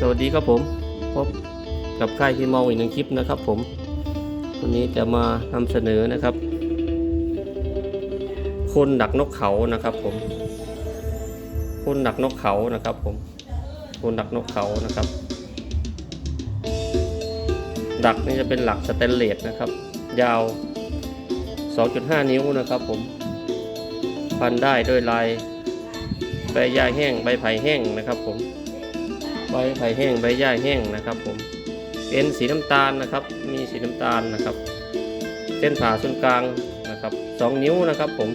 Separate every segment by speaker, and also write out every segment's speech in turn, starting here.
Speaker 1: สวัสดีครับผมพบกับค่ายที่เมาอีกหนึ่งคลิปนะครับผมวันนี้จะมานำเสนอนะครับ คนดักนกเขานะครับผม คนดักนกเขานะครับผม คนดักนกเขานะครับ ดักนี่จะเป็นหลักสแตนเลสนะครับ ยาว 2.5 นิ้วนะครับผม พันได้ด้วยลายใบหญ้าแห้งใบไผ่แห้งนะครับผม ใบไผ่แห้งใบหญ้าแห้งนะครับผมเป็นสีน้ำตาลนะครับ มีสีน้ำตาลนะครับ เส้นผ่าศูนย์กลางนะครับสองนิ้วนะครับผม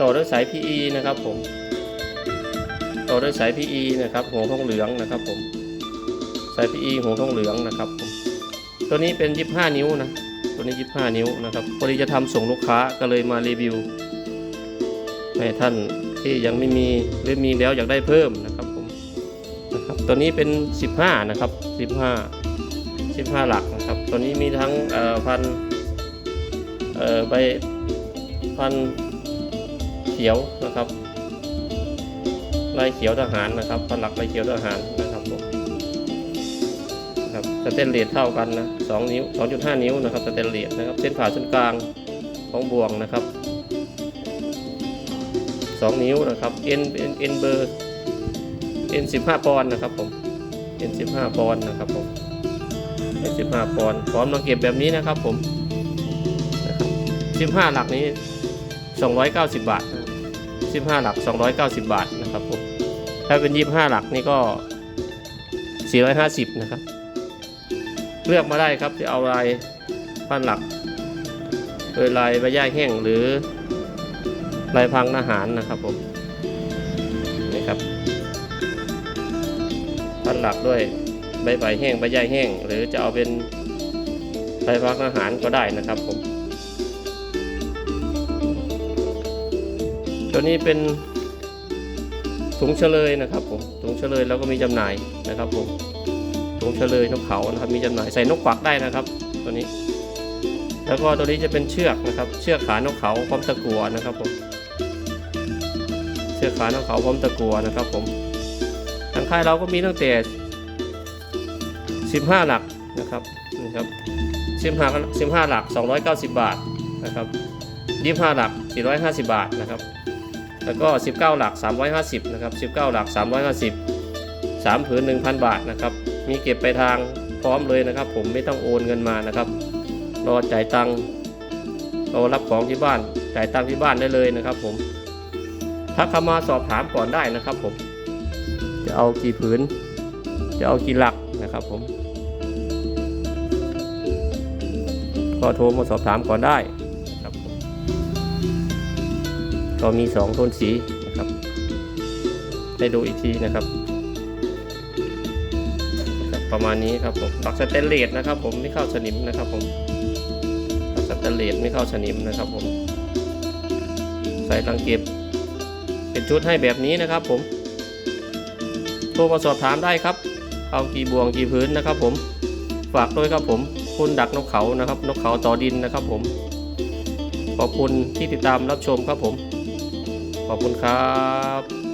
Speaker 1: ต่อด้วยสาย PE นะครับผมต่อด้วยสาย PE นะครับหัวทองเหลืองนะครับผมสาย PE หัวทองเหลืองนะครับผมตัวนี้เป็น 25 นิ้วนะตัวนี้ 25 นิ้วนะครับพอดีจะทำส่งลูกค้าก็เลยมารีวิวให้ท่านที่ยังไม่มีหรือมีแล้วอยากได้เพิ่มนะครับผม นะครับตัวนี้เป็น 15 นะครับ 15 15 หลักนะครับตัวนี้มีทั้งพันใบพันเขียวนะครับลายเขียวทหารนะครับพันหลักลายเขียวทหารนะครับผมนะครับสเตนเลสเท่ากันนะ2นิ้ว 2.5 นิ้วนะครับสเตนเลสนะครับเส้นผ่าศูนย์กลางของบ่วงนะครับ 2 นิ้วนะครับ N N N เบอร์ N 15 ปอนด์นะครับผม N 15 ปอนด์นะครับผม N 15 ปอนด์พร้อมมาเก็บแบบนี้นะครับผมนะครับ15 หลักนี้ 290 บาทนะครับ15 หลัก 290 บาทนะครับผม ถ้าเป็น 25 หลักนี่ก็ 450 นะครับ เลือกมาได้ครับจะเอาลายพันหลักโดยลายใบหญ้าแห้งหรือลายพังอาหารนะครับผมนี่ครับ พันหลักด้วยใบใบแห้งใบใยแห้ง หรือจะเอาเป็นใบพักอาหารก็ได้นะครับผมตัวนี้เป็นถุงเฉลยนะครับผมถุงเฉลยแล้วก็มีจำหน่ายนะครับผมถุงเฉลยนกเขานะครับมีจำหน่ายใส่นกกวักได้นะครับ ตัวนี้ แล้วก็ตัวนี้จะเป็นเชือกนะครับ เชือกขานกเขาพร้อมตะกัวนะครับผมเชือกขานกเขาพร้อมตะกัวนะครับผม ค่ายเราก็มีตั้งแต่ 15 หลักนะครับนี่ครับ15 15 หลัก 290 บาทนะครับ25 หลัก 450 บาทนะครับ แล้วก็ 19 หลัก 350นะครับ19 หลัก 350 3ผืน1,000 บาทนะครับ มีเก็บไปทางพร้อมเลยนะครับ ผมไม่ต้องโอนเงินมานะครับรอจ่ายตังค์รอรับของที่บ้าน จ่ายตังค์ที่บ้านได้เลยนะครับ ผมทักเข้ามาสอบถามก่อนได้นะครับผม จะเอากี่ผืน จะเอากี่หลักนะครับผม ก็โทรมาสอบถามก่อนได้นะครับผมก็มีสองโทนสีนะครับ ให้ดูอีกทีนะครับ ประมาณนี้ครับผมปักสเตนเลสนะครับ ผมไม่เข้าสนิมนะครับผมปักสเตนเลสไม่เข้าสนิมนะครับผม ใส่ตังเก็บเป็นชุดให้แบบนี้นะครับผม โทรมาสอบถามได้ครับ เอากี่บ่วงกี่พื้นนะครับผมฝากด้วยครับผมคุณดักนกเขานะครับ นกเขาต่อดินนะครับผม ขอบคุณที่ติดตามรับชมครับผม ขอบคุณครับ